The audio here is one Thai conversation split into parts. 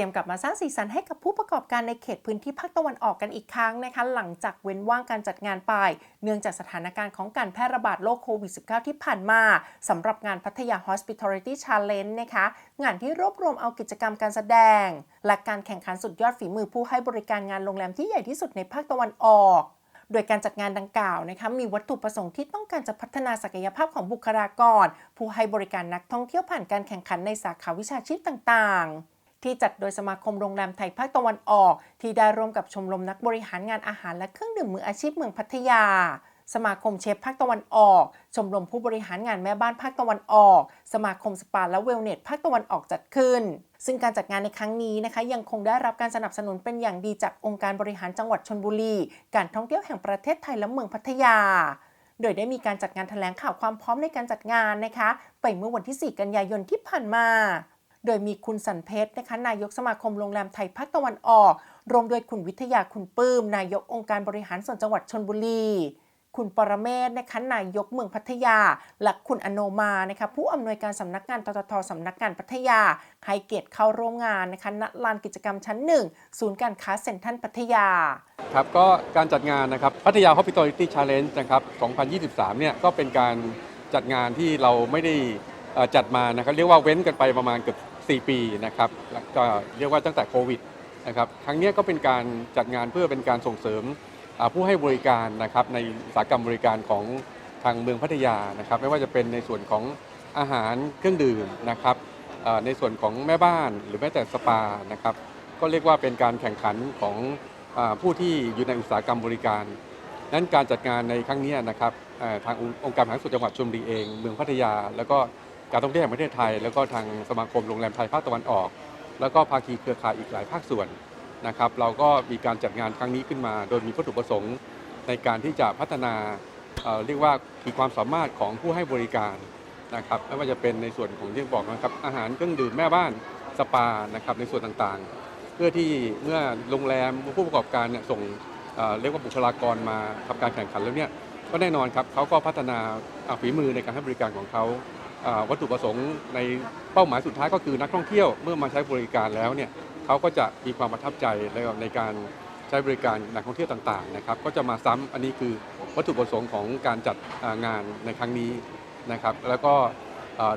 รียมกลับมาสร้างสีสันให้กับผู้ประกอบการในเขตพื้นที่ภาคตะวันออกกันอีกครั้งนะคะ หลังจากเว้นว่างการจัดงานไป เนื่องจากสถานการณ์ของการแพร่ระบาดโรคโควิด -19 ที่ผ่านมาสำหรับงานพัทยา Hospitality Challenge นะคะ งานที่รวบรวมเอากิจกรรมการแสดง และการแข่งขันสุดยอดฝีมือผู้ให้บริการงานโรงแรมที่ใหญ่ที่สุดในภาคตะวันออกโดยการจัดงานดังกล่าวนะคะมีวัตถุประสงค์ที่ต้องการจะพัฒนาศักยภาพของบุคลากร ผู้ให้บริการนักท่องเที่ยวผ่านการแข่งขันในสาขาวิชาชีพต่างๆ ที่จัดโดยสมาคมโรงแรมไทยภาคตะวันออก ที่ได้ร่วมกับชมรมนักบริหารงานอาหารและเครื่องดื่มมืออาชีพเมืองพัทยา สมาคมเชฟภาคตะวันออก ชมรมผู้บริหารงานแม่บ้านภาคตะวันออก สมาคมสปาและเวลเนสภาคตะวันออกจัดขึ้น ซึ่งการจัดงานในครั้งนี้นะคะยังคงได้รับการสนับสนุนเป็นอย่างดีจากองค์การบริหารจังหวัดชนบุรี การท่องเที่ยวแห่งประเทศไทยและเมืองพัทยาโดยได้มีการจัดงานแถลงข่าวความพร้อมในการจัดงานนะคะ ไปเมื่อวันที่ 4 กันยายนที่ผ่านมา โดยมีคุณสันเพชรนะคะนายกสมาคมโรงแรมไทยภาคตะวันออก รวมโดยคุณวิทยาคุณปื้ม นายกองค์การบริหารส่วนจังหวัดชนบุรีคุณปรเมศนะคะนายกเมืองพัทยา และคุณอโนมานะคะผู้อำนวยการสำนักงานทททสำนักงานพัทยาให้เกียรติเข้าร่วมงานนะคะณลานกิจกรรมชั้นหนึ่งศูนย์การค้าเซ็นทรัลพัทยา ครับก็การจัดงานนะครับพัทยา Hospitality Challenge นะครับ2023 เนี่ยก็เป็นการจัดงานที่เราไม่ได้อ่อจัดมานะครับเรียกว่าเว้นกันไปประมาณเกือบ 4 ปีนะครับแล้วก็เรียกว่าตั้งแต่โควิดนะครับครั้งนี้ก็เป็นการจัดงานเพื่อเป็นการส่งเสริมผู้ให้บริการนะครับในอุตสาหกรรมบริการของทางเมืองพัทยานะครับ ไม่ว่าจะเป็นในส่วนของอาหารเครื่องดื่มนะครับในส่วนของแม่บ้านหรือแม้แต่สปานะครับ ก็เรียกว่าเป็นการแข่งขันของผู้ที่อยู่ในอุตสาหกรรมบริการ นั้นการจัดงานในครั้งนี้นะครับทางองค์การบริหารส่วนจังหวัดชลบุรีเอง เมืองพัทยา แล้วก็ การท่องเที่ยวแห่งประเทศไทย แล้วก็ทางสมาคมโรงแรมไทยภาคตะวันออก แล้วก็ภาคีเครือข่ายอีกหลายภาคส่วนนะครับเราก็มีการจัดงานครั้งนี้ขึ้นมา โดยมีวัตถุประสงค์ในการที่จะพัฒนาเเรียกว่าขีดความสามารถของผู้ให้บริการนะครับไม่ว่าจะเป็นในส่วนของที่บอกนะครับอาหารเครื่องดื่มแม่บ้านสปานะครับในส่วนต่างๆ เพื่อที่เมื่อโรงแรมผู้ประกอบการเนี่ยส่งเเรียกว่าบุคลากรมาทำการแข่งขันแล้วเนี่ยก็แน่นอนครับเขาก็พัฒนาฝีมือในการให้บริการของเขา วัตถุประสงค์ในเป้าหมายสุดท้ายก็คือนักท่องเที่ยวเมื่อมาใช้บริการแล้วเนี่ยเขาก็จะมีความประทับใจในการใช้บริการนักท่องเที่ยวต่างๆนะครับก็จะมาซ้ำอันนี้คือวัตถุประสงค์ของการจัดงานในครั้งนี้นะครับแล้วก็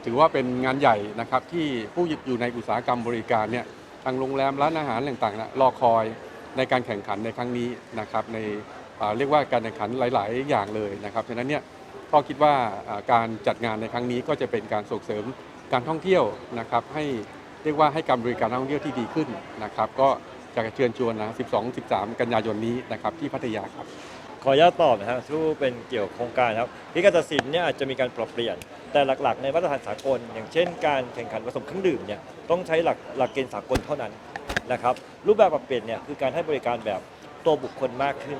ถือว่าเป็นงานใหญ่นะครับที่ผู้อยู่ในอุตสาหกรรมบริการเนี่ยทางโรงแรมร้านอาหารต่างๆนะรอคอยในการแข่งขันในครั้งนี้นะครับในเรียกว่าการแข่งขันหลาย ๆ อย่างเลยนะครับฉะนั้นเนี่ย ก็คิดว่าการจัดงานในครั้งนี้ก็จะเป็นการส่งเสริมการท่องเที่ยวนะครับให้เรียกว่าให้การบริการนักท่องเที่ยวที่ดีขึ้นนะครับ ก็จะเชิญชวนนะ 12-13 กันยายนนี้นะครับที่พัทยาครับ ขออนุญาตตอบนะครับที่เป็นเกี่ยวกับโครงการครับที่การตัดสินเนี่ยอาจจะมีการปรับเปลี่ยน แต่หลักๆ ในมาตรฐานสากล อย่างเช่น การแข่งขันผสมเครื่องดื่มเนี่ยต้องใช้หลักหลักเกณฑ์สากลเท่านั้นนะครับรูปแบบปรับเปลี่ยนเนี่ยคือการให้บริการแบบตัวบุคคลมากขึ้น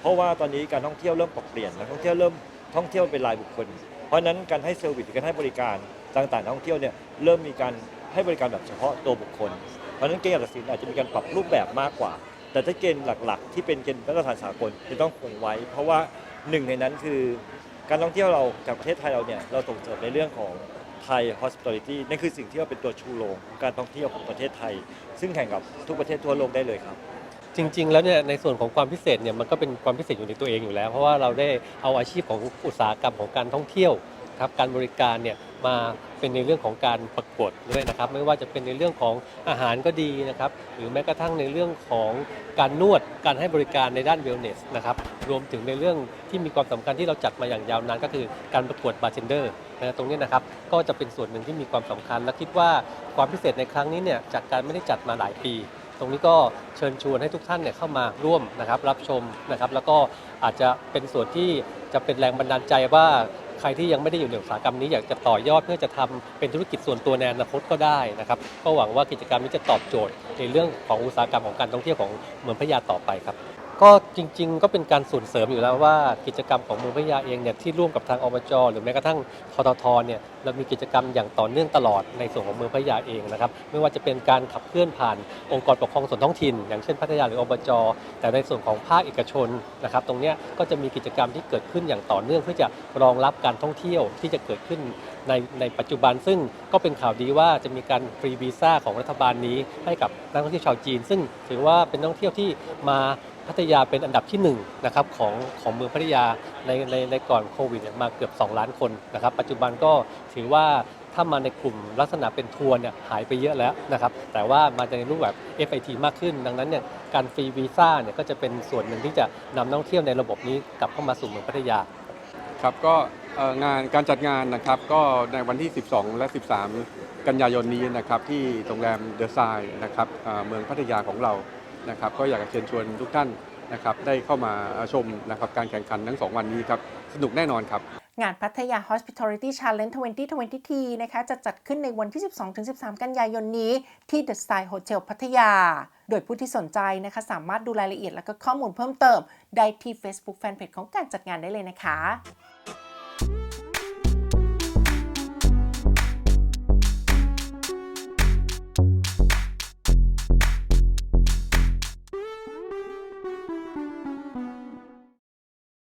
เพราะว่าตอนนี้การท่องเที่ยวเริ่มปรับเปลี่ยนนักท่องเที่ยวเริ่ม ท่องเที่ยวเป็นรายบุคคล เพราะฉะนั้นการให้เซอร์วิสหรือการให้บริการต่างๆท่องเที่ยวเนี่ยเริ่มมีการให้บริการแบบเฉพาะตัวบุคคล เพราะฉะนั้นเกณฑ์การตัดสินอาจจะมีการปรับรูปแบบมากกว่า แต่ถ้าเกณฑ์หลักๆ ที่เป็นเกณฑ์มาตรฐานสากลจะต้องคงไว้ เพราะว่าหนึ่งในนั้นคือ การท่องเที่ยวเราจากประเทศไทยเราเนี่ยเราส่งเสริมในเรื่องของไทย hospitality นั่นคือสิ่งที่เราเป็นตัวชูโรงของการท่องเที่ยวของประเทศไทย ซึ่งแข่งกับทุกประเทศทั่วโลกได้เลยครับ จริง ๆ แล้วเนี่ยในส่วนของความพิเศษเนี่ยมันก็เป็นความพิเศษอยู่ในตัวเองอยู่แล้ว เพราะว่าเราได้เอาอาชีพของอุตสาหกรรมของการท่องเที่ยวครับการบริการเนี่ยมาเป็นในเรื่องของการประกวดด้วยนะครับ ไม่ว่าจะเป็นในเรื่องของอาหารก็ดีนะครับ หรือแม้กระทั่งในเรื่องของการนวดการให้บริการในด้านเวลเนสนะครับรวมถึงในเรื่องที่มีความสำคัญที่เราจัดมาอย่างยาวนานก็คือการประกวดบาร์เทนเดอร์นะตรงนี้นะครับก็จะเป็นส่วนหนึ่งที่มีความสำคัญ และคิดว่าความพิเศษในครั้งนี้เนี่ยจากการไม่ได้จัดมาหลายปี ตรงนี้ก็เชิญชวนให้ทุกท่านเนี่ยเข้ามาร่วมนะครับรับชมนะครับ แล้วก็อาจจะเป็นส่วนที่จะเป็นแรงบันดาลใจว่าใครที่ยังไม่ได้อยู่ในอุตสาหกรรมนี้อยากจะต่อยอดเพื่อจะทำเป็นธุรกิจส่วนตัวในอนาคตก็ได้นะครับ ก็หวังว่ากิจกรรมนี้จะตอบโจทย์ในเรื่องของอุตสาหกรรมของการท่องเที่ยวของเมืองพะยาต่อไปครับ ก็จริง ๆ ก็เป็นการส่วนเสริมอยู่แล้วว่ากิจกรรมของเมืองพัทยาเองเนี่ยที่ร่วมกับทางอบจหรือแม้กระทั่งทททเนี่ยเรามีกิจกรรมอย่างต่อเนื่องตลอดในส่วนของเมืองพัทยาเองนะครับไม่ว่าจะเป็นการขับเคลื่อนผ่านองค์กรปกครองส่วนท้องถิ่น อย่างเช่นพัทยาหรืออบจแต่ในส่วนของภาคเอกชนนะครับตรงเนี้ยก็จะมีกิจกรรมที่เกิดขึ้นอย่างต่อเนื่อง เพื่อจะรองรับการท่องเที่ยวที่จะเกิดขึ้นในในปัจจุบันซึ่งก็เป็นข่าวดีว่าจะมีการฟรีวีซ่าของรัฐบาลนี้ให้กับนักท่องเที่ยวชาวจีน ซึ่งถือว่าเป็นนักท่องเที่ยวที่มา พัทยาเป็นอันดับที่1นงนะครับของของเมืองพัทยาในในในก่อนโควิดเนี่ยมาเกือบ 2 ล้านคนนะครับปัจจุบันก็ถือว่าถ้ามาในกลุ่มลักษณะเป็นทัวร์เนี่ยหายไปเยอะแล้วนะครับแต่ว่ามาในรูปแบบ FIT มากขึ้น ดังนั้นเนี่ยการฟรีวีซ่าเนี่ยก็จะเป็นส่วนหนึ่งที่จะนำนักท่องเที่ยวในระบบนี้กลับเข้ามาสู่เมืองพัทยาครับก็งานการจัดงานนะครับก็ในวันที่ 12 และ 13 กันยายนนี้นะครับที่โรงแรมเดอะไซน์นะครับเมืองพัทยาของเรา นะครับก็อยากจะเชิญชวนทุกท่านนะครับได้เข้ามาชมนะครับการแข่งขันทั้ง 2 วันนี้ครับ สนุกแน่นอนครับ งานพัทยา Hospitality Challenge 2020นะคะจะจัดขึ้นในวันที่ 12-13 กันยายนนี้ที่ The Style Hotel พัทยา โดยผู้ที่สนใจนะคะสามารถดูรายละเอียดและก็ข้อมูลเพิ่มเติม ได้ที่ Facebook Fanpage ของการจัดงานได้เลยนะคะ